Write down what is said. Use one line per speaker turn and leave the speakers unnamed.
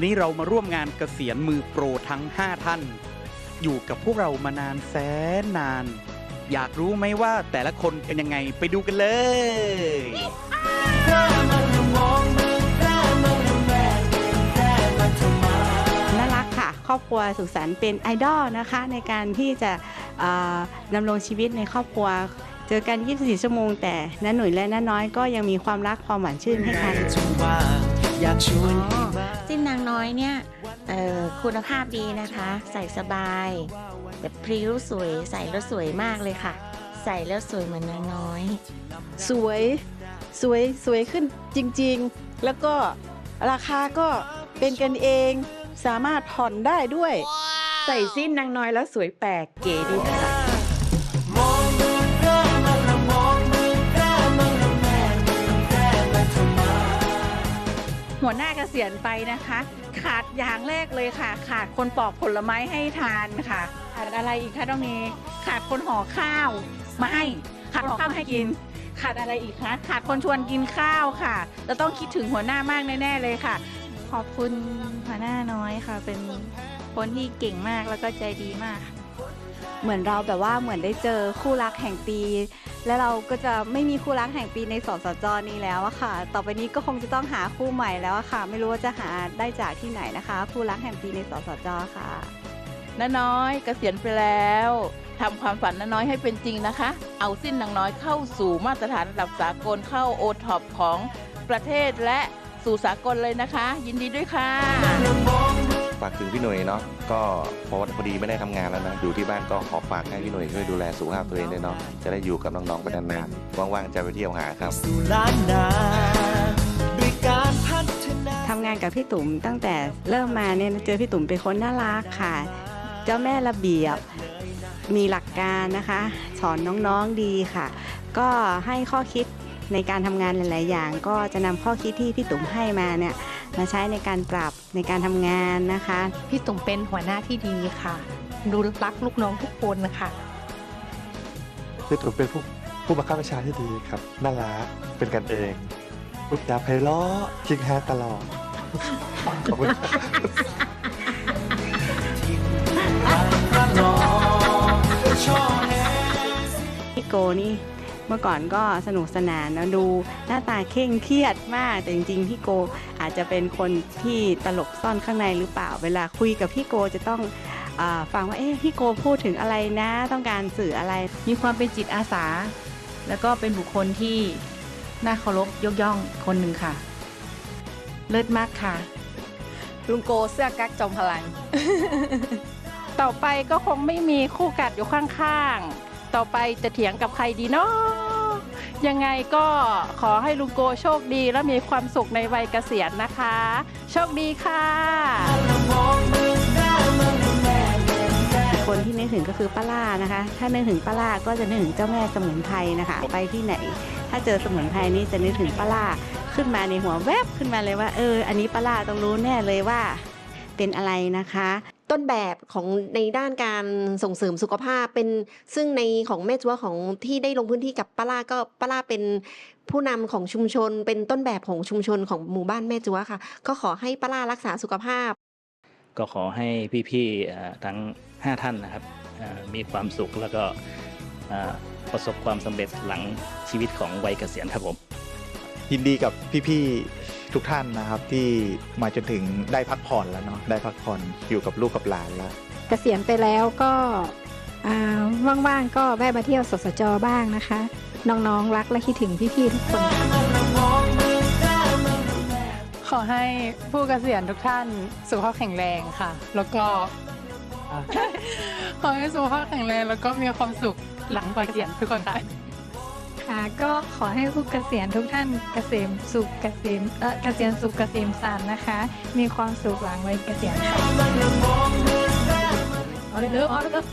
วันนี้เรามาร่วมงานเกษียณมือโปรทั้ง 5 ท่าน อยู่กับพวกเรามานานแสนนาน อยากรู้ไหมว่าแต่ละคนเป็นยังไงไปดูกันเลย
น่ารักค่ะ ครอบครัวสุขสันต์เป็นไอดอลนะคะ ในการที่จะเอ่อดำรงชีวิตในครอบครัว เจอกัน 24 ชั่วโมง แต่น้าหนุ่ยและน้าน้อยก็ยังมีความรักความหวานชื่นให้กัน
จิ้น นางน้อยเนี่ยเอ่อคุณภาพดีนะคะ ใส่สบายแบบพริ้วสวยใส่แล้วสวยมากเลยค่ะ ใส่แล้วสวยเหมือนนางน้อย
สวยสวยสวยขึ้นจริงๆ แล้วก็ราคาก็เป็นกันเองสามารถผ่อนได้ด้วย
ใส่สิ้นนางน้อยแล้วสวยแปลกเก๋ดีค่ะ หัวหน้าเกษียณไปนะคะ ขาดอย่างแรกเลยค่ะ ขาดคนปอกผลไม้ให้ทานค่ะ ขาดอะไรอีกคะต้องมีขาดคนห่อข้าวมาให้ขาดห่อข้าวให้กิน ขาดอะไรอีกคะขาดคนชวนกินข้าวค่ะเราต้องคิดถึงหัวหน้ามากแน่ๆเลยค่ะ
ขอบคุณหัวหน้าน้อยค่ะ เป็นคนที่เก่งมากแล้วก็ใจดีมาก
เหมือนเราแบบว่าเหมือนได้เจอคู่รักแห่งปี และเราก็จะไม่มีคู่รักแห่งปีในสสจนี้แล้วอะค่ะ ต่อไปนี้ก็คงจะต้องหาคู่ใหม่แล้วอะค่ะ ไม่รู้ว่าจะหาได้จากที่ไหนนะคะ คู่รักแห่งปีในสสจค่ะ
น้าน้อยเกษียณไปแล้วทำความฝันน้าน้อยให้เป็นจริงนะคะ เอาสิ้นนางน้อยเข้าสู่มาตรฐานระดับสากลเข้าโอท็อปของประเทศและสู่สากลเลยนะคะ ยินดีด้วยค่ะ
ฝากถึงพี่หนุ่ยเนาะ ก็พอพอดีไม่ได้ทำงานแล้วนะ อยู่ที่บ้านก็ขอฝากให้พี่หนุ่ยช่วยดูแลสุขภาพตัวเองด้วยเนาะจะได้อยู่กับน้องๆไปนานๆว่างๆจะไปเที่ยวหาครับ
ทำงานกับพี่ตุ๋มตั้งแต่เริ่มมาเนี่ยเจอพี่ตุ๋มเป็นคนน่ารักค่ะ เจ้าแม่ระเบียบมีหลักการนะคะ สอนน้องๆดีค่ะ ก็ให้ข้อคิดในการทำงานหลาย ๆ อย่าง ก็จะนำข้อคิดที่พี่ตุ๋มให้มาเนี่ย มาใช้ในการปรับในการทำงานนะคะ
พี่ตุ่มเป็นหัวหน้าที่ดีค่ะ ดูรักลูกน้องทุกคนนะคะ
พี่ตุ๋มเป็นผู้ผู้บังคับบัญชาที่ดีครับน่ารักเป็นกันเองพูดจาไพเราะคิกแฮกตลอดขอบคุณครับ
พี่โกนี่ เมื่อก่อนก็สนุกสนานนะดูหน้าตาเคร่งเครียดมาก แต่จริงๆพี่โกอาจจะเป็นคนที่ตลกซ่อนข้างในหรือเปล่า เวลาคุยกับพี่โกจะต้องอาฟังว่าเอ๊ะพี่โกพูดถึงอะไรนะ ต้องการสื่ออะไร
มีความเป็นจิตอาสา แล้วก็เป็นบุคคลที่น่าเคารพยกย่องคนหนึ่งค่ะ เลิศมากค่ะ
ลุงโกเสื้อกั๊กจอมพลัง ต่อไปก็คงไม่มีคู่กัดอยู่ข้างๆ ต่อไปจะเถียงกับใครดีเนาะยังไงก็ขอให้ลุงโกโชคดีและมีความสุขในวัยเกษียณนะคะ โชคดีค่ะ
คนที่นึกถึงก็คือป้าล่านะคะ ถ้านึกถึงป้าล่าก็จะนึกถึงเจ้าแม่สมุนไพรนะคะ ไปที่ไหน ถ้าเจอสมุนไพรนี่จะนึกถึงป้าล่าขึ้นมาในหัวแวบขึ้นมาเลยว่า เออ อันนี้ป้าล่าต้องรู้แน่เลยว่าเป็นอะไรนะคะ
ต้นแบบของในด้านการส่งเสริมสุขภาพเป็นซึ่งในของแม่จัวของที่ได้ลงพื้นที่กับป้าล่าก็ป้าล่าเป็นผู้นำของชุมชน เป็นต้นแบบของชุมชนของหมู่บ้านแม่จัวค่ะ ก็ขอให้ป้าล่ารักษาสุขภาพ
ก็ขอให้พี่ๆเอ่อทั้ง 5 ท่านนะครับเอ่อมีความสุขแล้วก็เอ่อประสบความสำเร็จหลังชีวิตของวัยเกษียณครับผม
ยินดีกับพี่ๆ ทุกท่านนะครับที่มาจนถึงได้พักผ่อนแล้วเนาะได้พักผ่อนอยู่กับลูกกับหลานแล้ว
เกษียณไปแล้วก็อ่าว่างๆก็แวะมาเที่ยวสสจบ้างนะคะ น้องๆรักและคิดถึงพี่ๆทุกคนค่ะ
ขอให้ผู้เกษียณทุกท่านสุขภาพแข็งแรงค่ะ แล้วก็ขอให้สุขภาพแข็งแรงแล้วก็มีความสุขหลังเกษียณทุกคนค่ะ
ค่ะก็ขอให้ผู้เกษียณทุกท่านเกษมสุขเกษมเออเกษียณสุขเกษมสันต์นะคะ มีความสุขหลังวัยเกษียณค่ะ
เอาเลยเด้อเอาเลยเด้อ